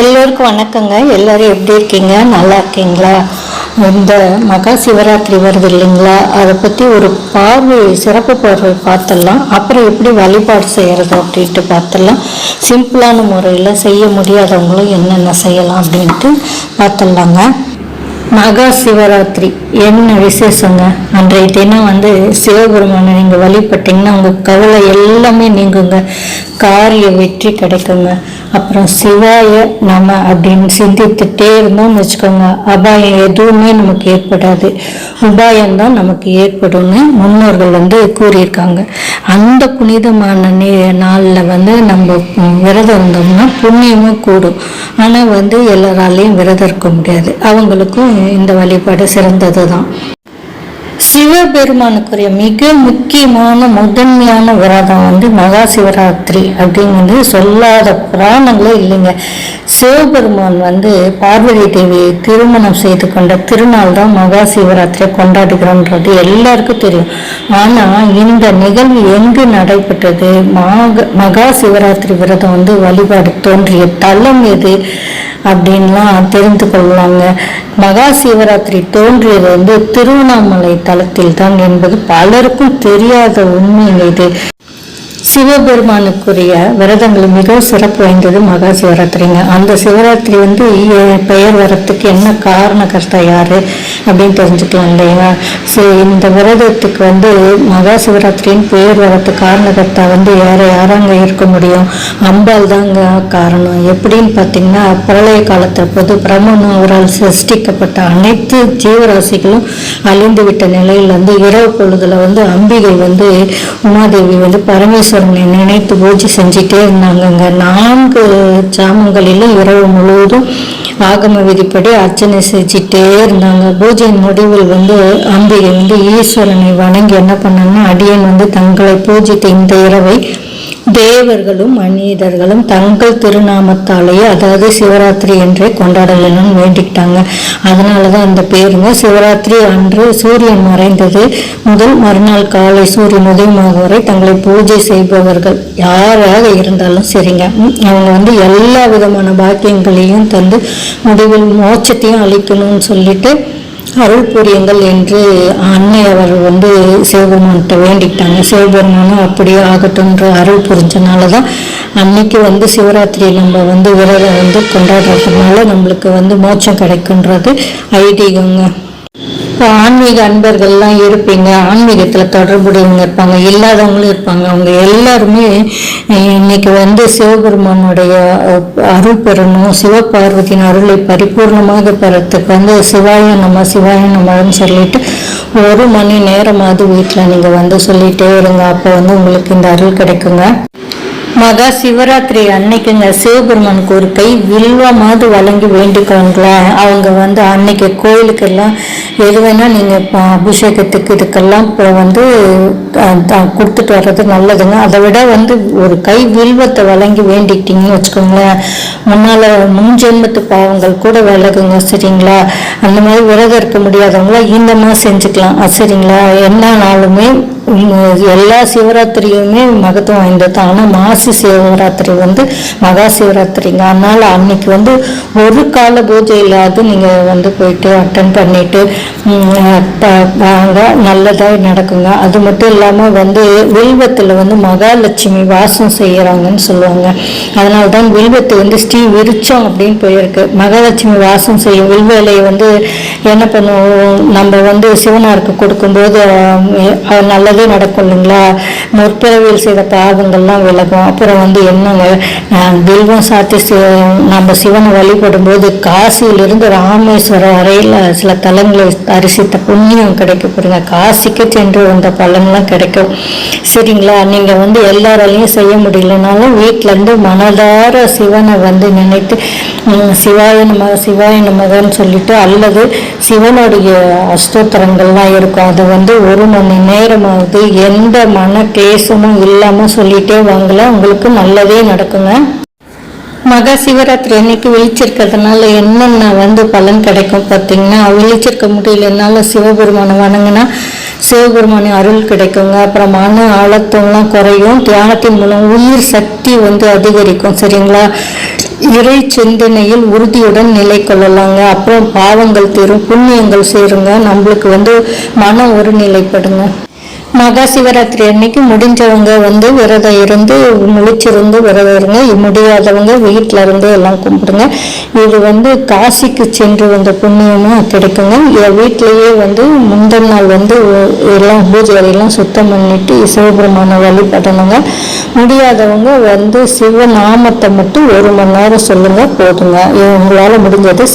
எல்லோருக்கும் வணக்கங்க. எல்லாரும் எப்படி இருக்கீங்க? நல்லா இருக்கீங்களா? இந்த மகா சிவராத்திரி வருது இல்லைங்களா? அதை பற்றி ஒரு பார்வை சிறப்பு பார்வை பார்த்துடலாம். அப்புறம் எப்படி வழிபாடு செய்கிறது அப்படின்ட்டு பார்த்துடலாம். சிம்பிளான முறையில் செய்ய முடியாதவங்களும் என்னென்ன செய்யலாம் அப்படின்ட்டு பார்த்துடலாங்க. மகா சிவராத்திரி என்ன விசேஷங்க? அன்றைய தினம் வந்து சிவபெருமானை நீங்கள் வழிபட்டீங்கன்னா உங்கள் கவலை எல்லாமே நீங்குங்க. காரிய வெற்றி கிடைக்குங்க. அப்புறம் சிவாய நம்ம அப்படின்னு சிந்தித்துட்டே இருந்தோம்னு வச்சுக்கோங்க. அபாயம் எதுவுமே நமக்கு ஏற்படாது. உபாயம்தான் நமக்கு ஏற்படும்னு முன்னோர்கள் வந்து கூறியிருக்காங்க. அந்த புனிதமான நே நாளில் வந்து நம்ம விரதம் இருந்தோம்னா புண்ணியமும் கூடும். ஆனால் வந்து எல்லாராலையும் விரதம் இருக்க முடியாது. அவங்களுக்கும் இந்த வழிபாடு சிறந்தது தான் சிவபெருமானுக்குரிய மிக முக்கியமான முதன்மையான விரதம் வந்து மகா சிவராத்திரி அப்படிங்கிறது சொல்லாத புராணங்களே இல்லைங்க. சிவபெருமான் வந்து பார்வதி தேவியை திருமணம் செய்து கொண்ட திருநாள் தான் மகா சிவராத்திரியை கொண்டாடுகிறோன்றது எல்லாருக்கும் தெரியும். ஆனால் இந்த நிகழ்வு எங்கு நடைபெற்றது? மாக மகா சிவராத்திரி விரதம் வந்து வழிபாடு தோன்றிய தலம் எது அப்படின்லாம் தெரிந்து கொள்ளலாங்க. மகா சிவராத்திரி தோன்றியது வந்து திருவண்ணாமலை தலத்தில் தான் என்பது பலருக்கும் தெரியாத உண்மைங்க இது. சிவபெருமானுக்குரிய விரதங்கள் மிகவும் சிறப்பு வாய்ந்தது மகா சிவராத்திரிங்க அந்த சிவராத்திரி வந்து பெயர் வரத்துக்கு என்ன காரணகர்த்தா யாரு அப்படின்னு தெரிஞ்சுக்கலாம் இல்லைங்களா ஸோ இந்த விரதத்துக்கு வந்து மகா சிவராத்திரின்னு பெயர் வரத்துக்கு காரணகர்த்தா வந்து யார யாராங்க இருக்க முடியும்? அம்பாள் தாங்க காரணம். எப்படின்னு பார்த்தீங்கன்னா பிரளய காலத்தில் போது பிரம்மனவரால் சிருஷ்டிக்கப்பட்ட அனைத்து ஜீவராசிகளும் அழிந்து விட்ட நிலையில் வந்து இரவு பொழுதுல வந்து அம்பிகை வந்து உமாதேவி வந்து பரமேஸ்வரனை நினைத்து பூஜை செஞ்சுட்டே இருந்தாங்கங்க. நான்கு ஜாமங்களிலும் இரவு முழுவதும் ஆகம விதிப்படி அர்ச்சனை செஞ்சுட்டே இருந்தாங்க. பூஜையின் முடிவில் வந்து அம்பிகை வந்து ஈஸ்வரனை வணங்கி என்ன பண்ணாங்கன்னா அடியன் வந்து தங்களை பூஜித்த இந்த இரவை தேவர்களும் மனிதர்களும் தங்கள் திருநாமத்தாலேயே அதாவது சிவராத்திரி என்றே கொண்டாடலன்னு வேண்டிக்கிட்டாங்க. அதனால தான் இந்த பேருங்க. சிவராத்திரி அன்று சூரியன் மறைந்தது. முதல் மறுநாள் காலை சூரியன் உதயமாகும் வரை தங்களை பூஜை செய்பவர்கள் யாராக இருந்தாலும் சரிங்க. அவங்க வந்து எல்லா விதமான பாக்கியங்களையும் தந்து முடிவில் மோட்சத்தையும் அளிக்கணும்னு சொல்லிட்டு அருள் புரியுங்கள் என்று அன்னை அவர் வந்து சிவபெருமான்கிட்ட வேண்டிக்கிட்டாங்க. சிவபெருமானும் அப்படியே ஆகட்டும்ன்ற அருள் புரிஞ்சனால தான் அன்னைக்கு வந்து சிவராத்திரி நம்ம வந்து விரதம் வந்து கொண்டாடுறதுனால நம்மளுக்கு வந்து மோட்சம் கிடைக்குன்றது ஐதீகங்க. இப்போ ஆன்மீக அன்பர்கள்லாம் இருப்பீங்க ஆன்மீகத்தில் தொடர்புடையவங்க இருப்பாங்க இல்லாதவங்களும் இருப்பாங்க. அவங்க எல்லாருமே இன்னைக்கு வந்து சிவபெருமானுடைய அருள் பெறணும் சிவபார்வதியின் அருளை பரிபூர்ணமாக பெறத்துக்கு வந்து சிவாய நம்ம சிவாய நம்மன்னு சொல்லிட்டு ஒரு மணி நேரமாவது வீட்டில் நீங்கள் வந்து சொல்லிகிட்டே இருங்க. அப்போ வந்து உங்களுக்கு இந்த அருள் கிடைக்குங்க. மகா சிவராத்திரி அன்னைக்குங்க சிவபெருமானுக்கு ஒரு கை வில்வமாவது வழங்கி வேண்டிக்கோங்களேன் அவங்க வந்து அன்னைக்கு கோயிலுக்கெல்லாம் எது வேணால் நீங்கள் அபிஷேகத்துக்கு இதுக்கெல்லாம் இப்போ வந்து கொடுத்துட்டு வர்றது நல்லதுங்க. அதை விட வந்து ஒரு கை வில்வத்தை வழங்கி வேண்டிக்கிட்டீங்கன்னு வச்சுக்கோங்களேன். முன்னால் முன் ஜென்மத்து பாவங்கள் கூட விலகுங்க சரிங்களா? அந்த மாதிரி விரதம் இருக்க முடியாதவங்களா இந்த மாதிரி செஞ்சுக்கலாம். சரிங்களா? என்ன நாளுமே எல்லா சிவராத்திரியுமே மகத்துவம் வாய்ந்தது. ஆனால் மாச சிவராத்திரி வந்து மகா சிவராத்திரிங்க. அதனால் அன்னைக்கு வந்து ஒரு கால பூஜையிலாவது நீங்கள் வந்து போயிட்டு அட்டன் பண்ணிட்டு வாங்க நல்லதாக நடக்குங்க. அது மட்டும் இல்லாமல் வந்து வில்வத்தில் வந்து மகாலட்சுமி வாசம் செய்கிறாங்கன்னு சொல்லுவாங்க. அதனால தான் வில்வத்து வந்து ஸ்ரீ விருச்சம் அப்படின்னு போயிருக்கு. மகாலட்சுமி வாசம் செய்யும் வில்வேலையை வந்து என்ன பண்ணுவோம்? நம்ம வந்து சிவனாருக்கு கொடுக்கும்போது அது நல்லதே நடக்கும் இல்லைங்களா? முற்பிறவியில் செய்த பாவங்கள்லாம் விலகும். அப்புறம் வந்து என்னங்க அஹ், வில்வம் சாத்தி நம்ம சிவனை வழிபடும் போது காசியிலிருந்து ராமேஸ்வரம் வரையில் சில தலங்களை தரிசித்த புண்ணியம் கிடைக்க பாருங்க. காசிக்கு சென்று வந்த பலன்லாம் கிடைக்கும். சரிங்களா? நீங்கள் வந்து எல்லாராலையும் செய்ய முடியலனாலும் வீட்டிலேருந்து மனதார சிவனை வந்து நினைத்து உம், சிவாய நம சிவாய நமகன்னு சொல்லிட்டு அல்லது சிவனுடைய அஷ்டோத்திரங்கள்லாம் இருக்கும். அது வந்து ஒரு மணி நேரமாவது எந்த மன கிளேசமும் இல்லாமல் சொல்லிட்டே வாங்கலாம். உங்களுக்கு நல்லதே நடக்குங்க. மகா சிவராத்திரி அன்னைக்கு விழிச்சிருக்கிறதுனால என்னென்ன வந்து பலன் கிடைக்கும் பார்த்தீங்கன்னா விழிச்சிருக்க முடியலனால சிவபெருமானை வணங்கினா சிவபெருமானின் அருள் கிடைக்குங்க. அப்புறம் மன ஆழத்தம்லாம் குறையும். தியானத்தின் மூலம் உயிர் சக்தி வந்து அதிகரிக்கும் சரிங்களா? இறை சிந்தனையில் உறுதியுடன் நிலை கொள்ளலாங்க. அப்புறம் பாவங்கள் தீரும் புண்ணியங்கள் சேருங்க. நம்மளுக்கு வந்து மன ஒருநிலைப்படுங்க. மகா சிவராத்திரி அன்னைக்கு முடிஞ்சவங்க வந்து விரதம் இருந்து முழிச்சிருந்து விரதம் இருங்க. முடியாதவங்க வீட்டில் இருந்து எல்லாம் கும்பிடுங்க. இது வந்து காசிக்கு சென்று வந்த புண்ணியமும் கிடைக்குங்க என் வீட்டிலேயே வந்து முந்தின நாள் வந்து எல்லாம் பூஜை எல்லாம் சுத்தம் பண்ணிட்டு சிவபெருமான வழிபடணுங்க. முடியாதவங்க வந்து சிவ நாமத்தை மட்டும் ஒரு மணி நேரம் சொல்லுங்க போதுங்க. உங்களால் முடிஞ்சதை